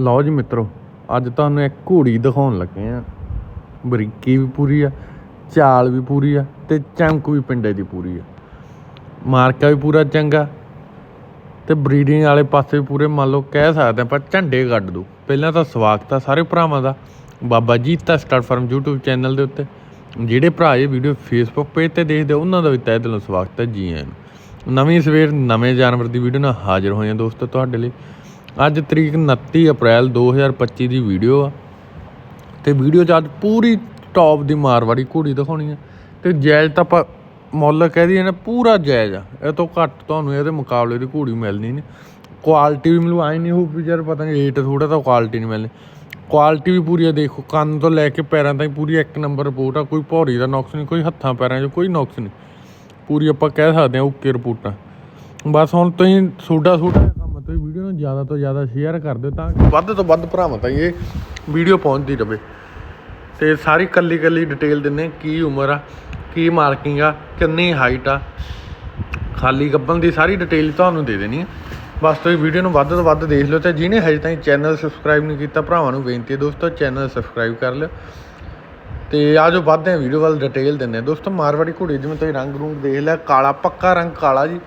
ਲਓ ਜੀ ਮਿੱਤਰੋ, ਅੱਜ ਤੁਹਾਨੂੰ ਇੱਕ ਘੋੜੀ ਦਿਖਾਉਣ ਲੱਗੇ ਆ ਬਰੀਕੀ ਵੀ ਪੂਰੀ ਆ, ਚਾਲ ਵੀ ਪੂਰੀ ਆ ਤੇ ਚਮਕ ਵੀ ਪਿੰਡੇ ਦੀ ਪੂਰੀ ਆ। ਮਾਰਕਾ ਵੀ ਪੂਰਾ ਚੰਗਾ ਤੇ ਬਰੀਡਿੰਗ ਵਾਲੇ ਪਾਸੇ ਵੀ ਪੂਰੇ ਮੰਨ ਲਓ ਕਹਿ ਸਕਦੇ ਆਪਾਂ ਝੰਡੇ ਕੱਢ ਦੋ। ਪਹਿਲਾਂ ਤਾਂ ਸਵਾਗਤ ਆ ਸਾਰੇ ਭਰਾਵਾਂ ਦਾ Baba Jeeta start farm YouTube channel ਦੇ ਉੱਤੇ। ਜਿਹੜੇ ਭਰਾ ਇਹ ਵੀਡੀਓ Facebook ਪੇਜ ਤੇ ਦੇਖਦੇ ਉਹਨਾਂ ਦਾ ਵੀ ਤਹਿ ਦਿਲੋਂ ਸਵਾਗਤ ਹੈ ਜੀ ਆਇਆਂ ਨਵੀਂ ਸਵੇਰ ਨਵੇਂ ਜਾਨਵਰ ਦੀ ਵੀਡੀਓ ਨਾਲ ਹਾਜ਼ਰ ਹੋਏ ਆ ਦੋਸਤੋ ਤੁਹਾਡੇ ਲਈ। ਅੱਜ ਤਰੀਕ 29 ਅਪ੍ਰੈਲ 2025 ਦੀ ਵੀਡੀਓ ਆ। ਤੇ ਵੀਡੀਓ 'ਚ ਅੱਜ ਪੂਰੀ ਟੌਪ ਦੀ ਮਾਰਵਾੜੀ ਘੋੜੀ ਦਿਖਾਉਣੀ ਆ। ਤੇ ਜਾਇਜ਼ ਤਾਂ ਆਪਾਂ ਮੁੱਲ ਕਹਿ ਦਈਏ ਨਾ, ਪੂਰਾ ਜਾਇਜ਼ ਆ। ਇਹ ਤੋਂ ਘੱਟ ਤੁਹਾਨੂੰ ਇਹਦੇ ਮੁਕਾਬਲੇ ਦੀ ਘੋੜੀ ਮਿਲਣੀ ਨਹੀਂ। ਕੁਆਲਿਟੀ ਵੀ ਮਿਲੂ ਆਈ ਨਹੀਂ ਹੋ ਵੀ ਯਾਰ ਪਤਾ ਨਹੀਂ ਰੇਟ ਥੋੜਾ ਤਾਂ ਕੁਆਲਿਟੀ ਨਹੀਂ ਮਿਲਣੀ। ਕੁਆਲਿਟੀ ਵੀ ਪੂਰੀ ਆ, ਦੇਖੋ, ਕੰਨ ਤੋਂ ਲੈ ਕੇ ਪੈਰਾਂ ਤਾਈਂ ਪੂਰੀ ਇੱਕ ਨੰਬਰ ਰਿਪੋਰਟ ਆ। ਕੋਈ ਭੌਰੀ ਦਾ ਨੁਕਸ ਨਹੀਂ, ਕੋਈ ਹੱਥਾਂ ਪੈਰਾਂ 'ਚ ਕੋਈ ਨੁਕਸ ਨਹੀਂ। ਪੂਰੀ ਆਪਾਂ ਕਹਿ ਸਕਦੇ ਹਾਂ ਓਕੇ ਰਿਪੋਰਟਾਂ। ਬਸ ਹੁਣ ਤੁਸੀਂ ਸੋਡਾ ਸੋਡਾ ਨੂੰ ਜ਼ਿਆਦਾ ਤੋਂ ਜ਼ਿਆਦਾ ਸ਼ੇਅਰ ਕਰ ਦਿਓ ਤਾਂ ਕਿ ਵੱਧ ਤੋਂ ਵੱਧ ਭਰਾਵਾਂ ਤਾਈਂ ਇਹ ਵੀਡੀਓ ਪਹੁੰਚਦੀ ਰਹੇ ਤੇ ਸਾਰੀ ਕੱਲੀ ਕੱਲੀ ਡਿਟੇਲ ਦਿੰਨੇ ਕੀ ਉਮਰ ਆ, ਕੀ ਮਾਰਕਿੰਗ ਆ, ਕਿੰਨੀ ਹਾਈਟ ਆ। ਖਾਲੀ ਗੱਬਨ ਦੀ ਸਾਰੀ ਡਿਟੇਲ ਤੁਹਾਨੂੰ ਦੇ ਦੇਣੀ ਆ। ਬਸ ਤੁਸੀਂ ਵੀਡੀਓ ਨੂੰ ਵੱਧ ਤੋਂ ਵੱਧ ਦੇਖ ਲਿਓ ਤੇ ਜਿਹਨੇ ਹਜੇ ਤਾਈਂ ਚੈਨਲ ਸਬਸਕ੍ਰਾਈਬ ਨਹੀਂ ਕੀਤਾ, ਭਰਾਵਾਂ ਨੂੰ ਬੇਨਤੀ ਹੈ ਦੋਸਤੋ ਚੈਨਲ ਸਬਸਕ੍ਰਾਈਬ ਕਰ ਲਿਓ। ਤੇ ਆਜੋ ਵੱਧਦੇ ਆ ਵੀਡੀਓ ਵੱਲ ਡਿਟੇਲ ਦਿੰਨੇ ਆ ਦੋਸਤੋ, ਮਾਰਵਾੜੀ ਘੋੜੀ ਜਿਵੇਂ ਤੁਸੀਂ ਰੰਗ ਰੂੰਗ ਦੇਖ ਲਿਆ, ਕਾਲਾ, ਪੱਕਾ ਰੰਗ ਕਾਲਾ ਜੀ।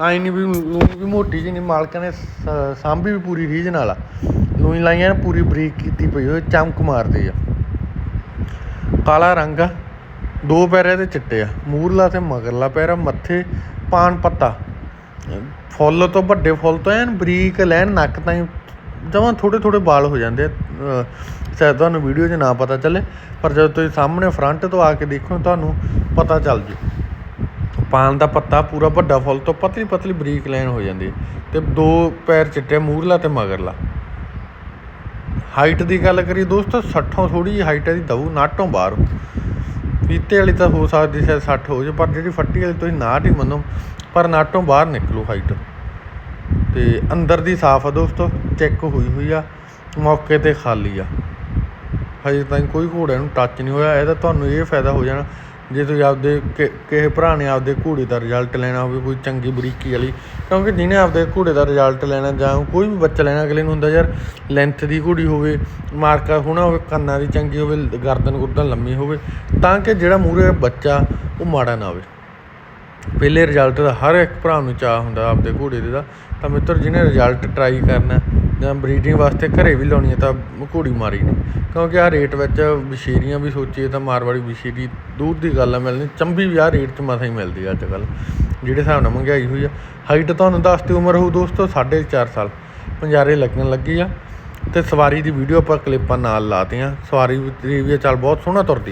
ਆਈ ਨਹੀਂ ਵੀ ਲੂਈ ਵੀ ਮੋਟੀ ਜੀ ਨਹੀਂ ਮਾਲਕਾਂ ਨੇ ਸ- ਸਾਂਭੀ ਵੀ ਪੂਰੀ ਰੀਝ ਨਾਲ ਆ। ਲੂਈ ਲਾਈਆਂ ਨੇ, ਪੂਰੀ ਬਰੀਕ ਕੀਤੀ ਪਈ ਉਹ ਚਮਕ ਮਾਰਦੇ ਆ। ਕਾਲਾ ਰੰਗ ਆ, ਦੋ ਪੈਰੇ ਦੇ ਚਿੱਟੇ ਆ, ਮੂਰਲਾ ਤੇ ਮਗਰਲਾ ਪੈਰਾ ਮੱਥੇ ਪਾਨ ਪੱਤਾ। ਫੁੱਲ ਤੋਂ ਵੱਡੇ ਫੁੱਲ ਤੋਂ ਐਨ ਬਰੀਕ ਲੈਣ, ਨੱਕ ਤਾਈਂ ਜਮਾਂ ਥੋੜੇ ਥੋੜੇ ਵਾਲ ਹੋ ਜਾਂਦੇ ਸ਼ਾਇਦ ਤੁਹਾਨੂੰ ਵੀਡੀਓ 'ਚ ਨਾ ਪਤਾ ਚੱਲੇ, ਪਰ ਜਦੋਂ ਤੁਸੀਂ ਸਾਹਮਣੇ ਫਰੰਟ ਤੋਂ ਆ ਕੇ ਦੇਖੋ, ਤੁਹਾਨੂੰ ਪਤਾ ਚੱਲ ਜੂ। ਪਾਨ ਦਾ ਪੱਤਾ ਪੂਰਾ ਵੱਡਾ ਫੁੱਲ ਤੋਂ ਪਤਲੀ ਪਤਲੀ ਬਰੀਕ ਲਾਈਨ ਹੋ ਜਾਂਦੀ ਹੈ ਅਤੇ ਦੋ ਪੈਰ ਚਿੱਟੇ ਮੂਹਰਲਾ ਅਤੇ ਮਗਰਲਾ। ਹਾਈਟ ਦੀ ਗੱਲ ਕਰੀਏ ਦੋਸਤੋ, ਸੱਠੋਂ ਥੋੜ੍ਹੀ ਜਿਹੀ ਹਾਈਟ ਇਹਦੀ ਦਊ ਨਾਟੋਂ ਬਾਹਰ। ਪੀਤੇ ਵਾਲੀ ਤਾਂ ਹੋ ਸਕਦੀ ਸ਼ਾਇਦ 60 ਹੋ ਜੇ ਪਰ ਜਿਹੜੀ ਫੱਟੀ ਵਾਲੀ ਤੁਸੀਂ ਨਾਟ ਹੀ ਮੰਨੋ, ਪਰ ਨਾਟੋਂ ਬਾਹਰ ਨਿਕਲੂ ਹਾਈਟ। ਤੇ ਅੰਦਰ ਦੀ ਸਾਫ਼ ਆ ਦੋਸਤੋ, ਚੈੱਕ ਹੋਈ ਹੋਈ ਆ, ਮੌਕੇ ਤੇ ਖਾਲੀ ਆ। ਹਜੇ ਤਾਈਂ ਕੋਈ ਘੋੜੇ ਨੂੰ ਟੱਚ ਨਹੀਂ ਹੋਇਆ, ਇਹਦਾ ਤੁਹਾਨੂੰ ਇਹ ਫਾਇਦਾ ਹੋ ਜਾਣਾ ਜੇ ਤੁਸੀਂ ਆਪਦੇ ਕਿ- ਕਿਸੇ ਭਰਾ ਨੇ ਆਪਦੇ ਘੋੜੇ ਦਾ ਰਿਜ਼ਲਟ ਲੈਣਾ ਹੋਵੇ, ਕੋਈ ਚੰਗੀ ਬਰੀਕੀ ਵਾਲੀ, ਕਿਉਂਕਿ ਜਿਹਨੇ ਆਪਦੇ ਘੋੜੇ ਦਾ ਰਿਜ਼ਲਟ ਲੈਣਾ ਜਾਂ ਕੋਈ ਵੀ ਬੱਚਾ ਲੈਣਾ, ਅਗਲੇ ਨੂੰ ਹੁੰਦਾ ਯਾਰ ਲੈਂਥ ਦੀ ਘੋੜੀ ਹੋਵੇ, ਮਾਰਕਾ ਹੋਣਾ ਹੋਵੇ, ਕੰਨਾਂ ਦੀ ਚੰਗੀ ਹੋਵੇ, ਗਰਦਨ ਗੁਰਦਨ ਲੰਮੀ ਹੋਵੇ, ਤਾਂ ਕਿ ਜਿਹੜਾ ਮੂਹਰੇ ਬੱਚਾ ਉਹ ਮਾੜਾ ਨਾ ਹੋਵੇ। ਪਹਿਲੇ ਰਿਜ਼ਲਟ ਦਾ ਹਰ ਇੱਕ ਭਰਾ ਨੂੰ ਚਾਹ ਹੁੰਦਾ ਆਪਦੇ ਘੋੜੇ ਦੇ ਦਾ। ਤਾਂ ਮਿੱਤਰ, ਜਿਹਨੇ ਰਿਜ਼ਲਟ ਟਰਾਈ ਕਰਨਾ ਜਾਂ ਬਰੀਡਿੰਗ ਵਾਸਤੇ ਘਰੇ ਵੀ ਲਾਉਣੀ ਹੈ ਤਾਂ ਘੋੜੀ ਮਾਰੀ ਨਹੀਂ। ਕਿਉਂਕਿ ਆ ਰੇਟ ਵਿੱਚ ਵਿਸ਼ੇਰੀਆਂ ਵੀ ਸੋਚੀਏ ਤਾਂ ਮਾਰਵਾੜੀ ਵਿਸ਼ੇਰੀ ਦੂਰ ਦੀ ਗੱਲ ਆ, ਮਿਲਣੀ ਚੰਬੀ ਵੀ ਆ ਰੇਟ 'ਚ ਮਸਾ ਹੀ ਮਿਲਦੀ ਆ ਅੱਜ ਕੱਲ ਜਿਹੜੇ ਹਿਸਾਬ ਨਾਲ ਮਹਿੰਗਾਈ ਹੋਈ ਆ। ਹਾਈਟ ਤੁਹਾਨੂੰ ਦੱਸਤੀ ਉਮਰ ਹੋਊ ਦੋਸਤੋ 4.5 ਸਾਲ। ਪੰਜਾਰੇ ਲੱਗਣ ਲੱਗੀ ਆ ਤੇ ਸਵਾਰੀ ਦੀ ਵੀਡੀਓ ਆਪਾਂ ਕਲਿੱਪਾਂ ਨਾਲ ਲਾਤੀਆਂ। ਸਵਾਰੀ ਦੀ ਵੀ ਚੱਲ ਬਹੁਤ ਸੋਹਣਾ ਤੁਰਦੀ।